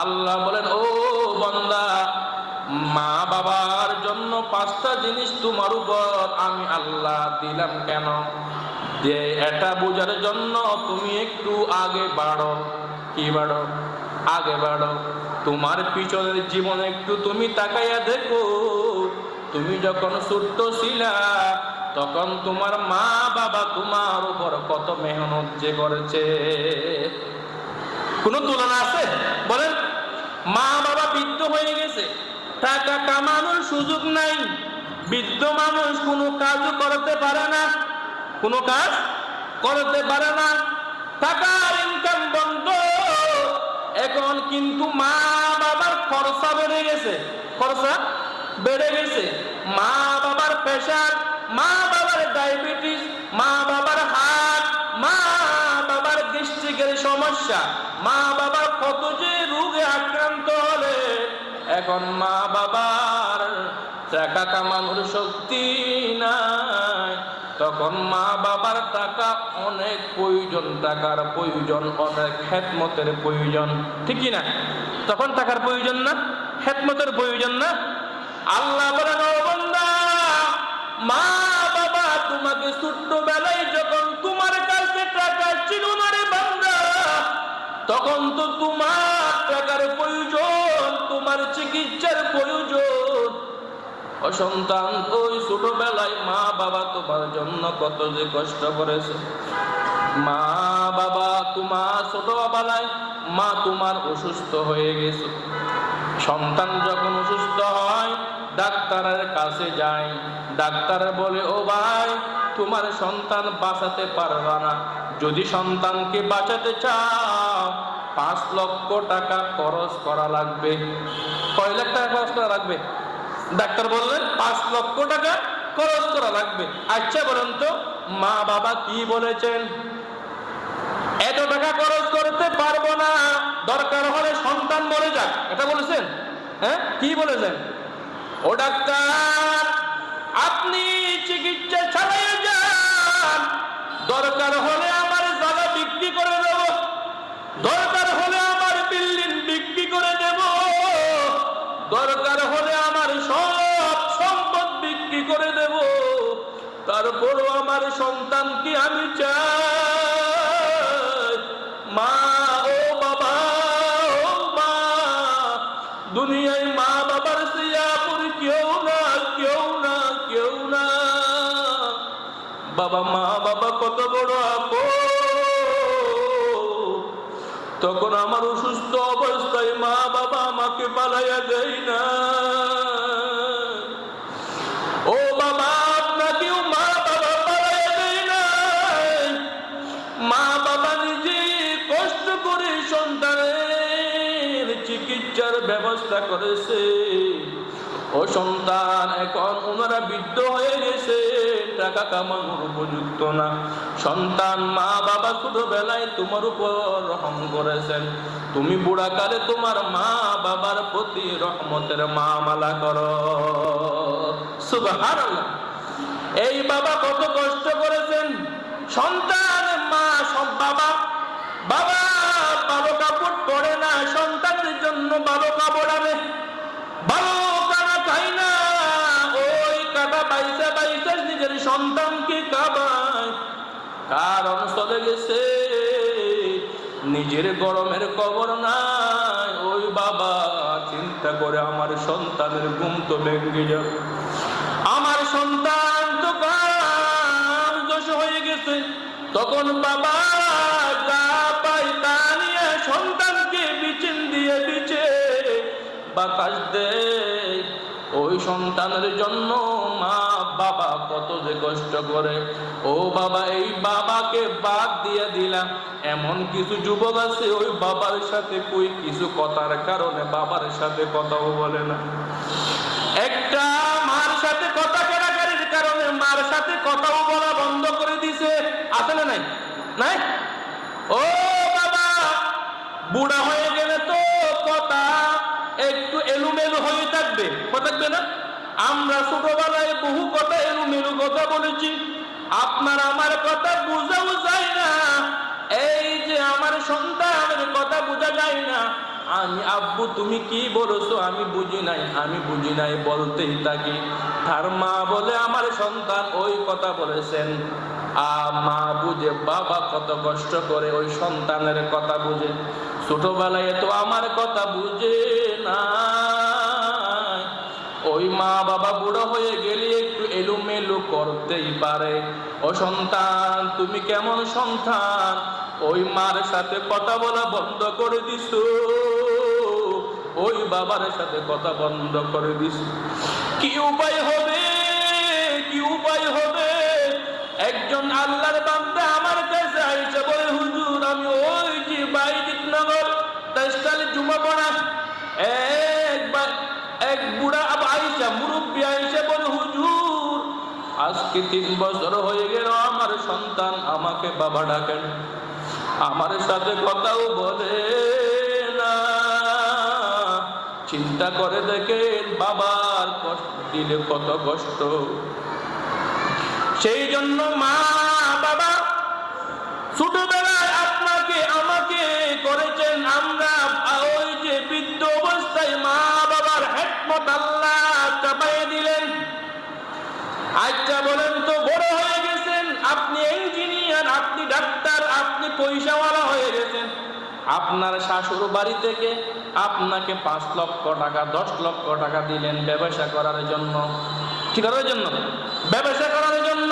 আল্লাহ বলেন, ও বন্দা, মা বাবার জন্য পাঁচটা জিনিস তোমার উপর আমি আল্লাহ দিলাম কেন? যে এটা বোঝার জন্য তুমি একটু আগে বাড়ো। কি বাড়ো? আগে বাড়ো। তোমার পিছনের জীবন একটু তুমি তাকাইয়া দেখো, তুমি যখন ছোট্ট ছিলা, তখন তোমার মা বাবা তোমার উপর কত মেহনত যে করেছে। কোনো তুলনা আছে? বলেন মা বাবা বৃদ্ধ হয়ে গেছে। টাকা কামানোর সুযোগ নাই। বৃদ্ধ মানুষ কোনো কাজও করতে পারে না। কোনো কাজ করতে পারে না। টাকার ইনকাম বন্ধ। এখন কিন্তু মা বাবার খরচা বেড়ে গেছে। খরচা বেড়ে গেছে। মা বাবার প্রেশার মা বাবার ডায়াবেটিস মা বাবার হার্ট মা গ্যাস্ট্রিকের সমস্যা। মা বাবার কত যে রোগে আক্রান্ত হলে, এখন মা বাবার টাকা কামানোর শক্তি নাই। তখন মা বাবার টাকা অনেক প্রয়োজন, টাকার প্রয়োজন, অনেক খেতমতের প্রয়োজন ঠিকই না? তখন টাকার প্রয়োজন না খেতমতের প্রয়োজন না। আল্লাহ বলেন মা বাবা, তোমাকে ছোট্ট বেলায় যখন তোমার কাছে টাকা ছিল না রে বান্দা তখন তো তোমার টাকার প্রয়োজন, তোমার চিকিৎসার প্রয়োজন। ও সন্তান, ওই ছোটবেলায় মা বাবা তোমার জন্য কত যে কষ্ট করেছে। মা বাবা তোমার ছোটবেলায় মা তোমার অসুস্থ হয়ে গেছে। সন্তান যখন অসুস্থ হয়, ডাক্তারের কাছে যায়। ডাক্তার বলে, ও ভাই, তোমার সন্তান বাঁচাতে পারবা না। যদি সন্তানকে বাঁচাতে চাও পাঁচ লক্ষ টাকা খরচ করা লাগবে। কয় লাখ টাকা খরচ করা লাগবে? ডাক্তার বললেন, পাঁচ লক্ষ টাকা খরচ করা লাগবে। আচ্ছা বলেন তো, মা বাবা কি বলেছেন? এত টাকা খরচ করতে পারব না। দরকার হলে সন্তান মরে যাক। এটা বলেছেন? হ্যাঁ কি বলেছেন? ও ডাক্তার, আপনি চিকিৎসা ছাড়াই যান। দরকার হলে আমার জায়গা বিক্রি করে দেব। দরকার হলে আমার বিল্ডিং বিক্রি করে দেব। দরকার হলে আমার সব সম্পদ বিক্রি করে দেব। তারপরও আমার সন্তানকে আমি চাই? মা ও বাবা, ও মা, দুনিয়ায় মা বাবার সিয়াপুর কেউ না কেউ না কেউ না। বাবা মা, বাবা কত বড় তখন আমার অসুস্থ অবস্থায় মা বাবা আমাকে পালাইয়া দেয় না। ও বাবা মা বাবা মা বাবা নিজে কষ্ট করে চিকিৎসার ব্যবস্থা করেছে। ও সন্তান এখন ওনারা বৃদ্ধ হয়ে টাকা কামানোর উপযুক্ত না। সন্তান মা বাবা ছোটবেলায় তোমার উপর রহম করেছেন। তুমি বুড়াকালে তোমার মা বাবার প্রতি রহমতের মামালা করো। সুবহানাল্লাহ। এই বাবা কত কষ্ট করেছেন। সন্তান, মা, সব বাবা। বাবা, ভালো কাপড় পরে না, সন্তানের জন্য ভালো কাপড় আনে। সন্তানকে কাবায় কারণ চলে গেছে নিজের গরমের কবর নাই। ওই বাবা চিন্তা করে আমার সন্তানের ঘুম তো ভেঙে যাবে আমার সন্তান তো দোষ হয়ে গেছে। তখন বাবা যা পাই তা নিয়ে সন্তানকে বিচিন দিয়ে বিচে বাতাস দেয়। ওই সন্তানের জন্য মা বাবা কত যে কষ্ট করে। ও বাবা, এই বাবাকে বাদ দিয়ে দিলাম। এমন কিছু যুবক আছে, ওই বাবার সাথে কই কিছু কথার কারণে বাবার সাথে কথাও বলে না। একটা মার সাথে কথা কেনাকারির কারণে মার সাথে কথাও বলা বন্ধ করে দিছে। আছে না নাই? নাই? ও বাবা, বুড়া হয়ে গেলে তো কথা একটু এলুমেলু হয়ে থাকবে। থাকবে না? আমরা ছোটবেলায় বহু কথা এলুমেলু কথা বলেছি। আপনার আমার কথা বুঝাও যায় না। এই যে আমার সন্তানের কথা বোঝা যায় না। আমি, আব্বু, তুমি কি বলেছ? আমি বুঝি নাই, আমি বুঝি নাই বলতেই থাকি। তার মা বলে, আমার সন্তান ওই কথা বলেছেন। মা বুঝে, বাবা কত কষ্ট করে ওই সন্তানের কথা বুঝে। ছোটবেলায় তো আমার কথা বুঝে না। ওই মা বাবা বুড়ো হয়ে গেলে একটু এলুমেলু করতেই পারে। ও সন্তান, তুমি কেমন সন্তান? ওই মার সাথে কথা বলা বন্ধ করে দিস ওই বাবার সাথে কথা বন্ধ করে দিস কি উপায় হবে আজকে তিন বছর হয়ে গেল, আমার সন্তান আমাকে বাবা ডাকেন। আমার সাথে কথাও বলে চিন্তা করে দেখেন, বাবার কষ্ট দিলে কত কষ্ট। সেই জন্য মা, বাবা, ছোটবেলায় আপনাকে আমাকে করেছেন আমরা ওই যে বৃদ্ধ অবস্থায় মা বাবার হেকমত আল্লাহ চাপাই দিলেন। আচ্ছা বলেন তো, বড় হয়ে গেছেন, আপনি ইঞ্জিনিয়ার আপনি ডাক্তার আপনি পয়সাওয়ালা হয়ে গেছেন। আপনার শাশুর বাড়ি থেকে আপনাকে পাঁচ লক্ষ টাকা, দশ লক্ষ টাকা দিলেন ব্যবসা করার জন্য। কি করার জন্য? ব্যবসা করার জন্য।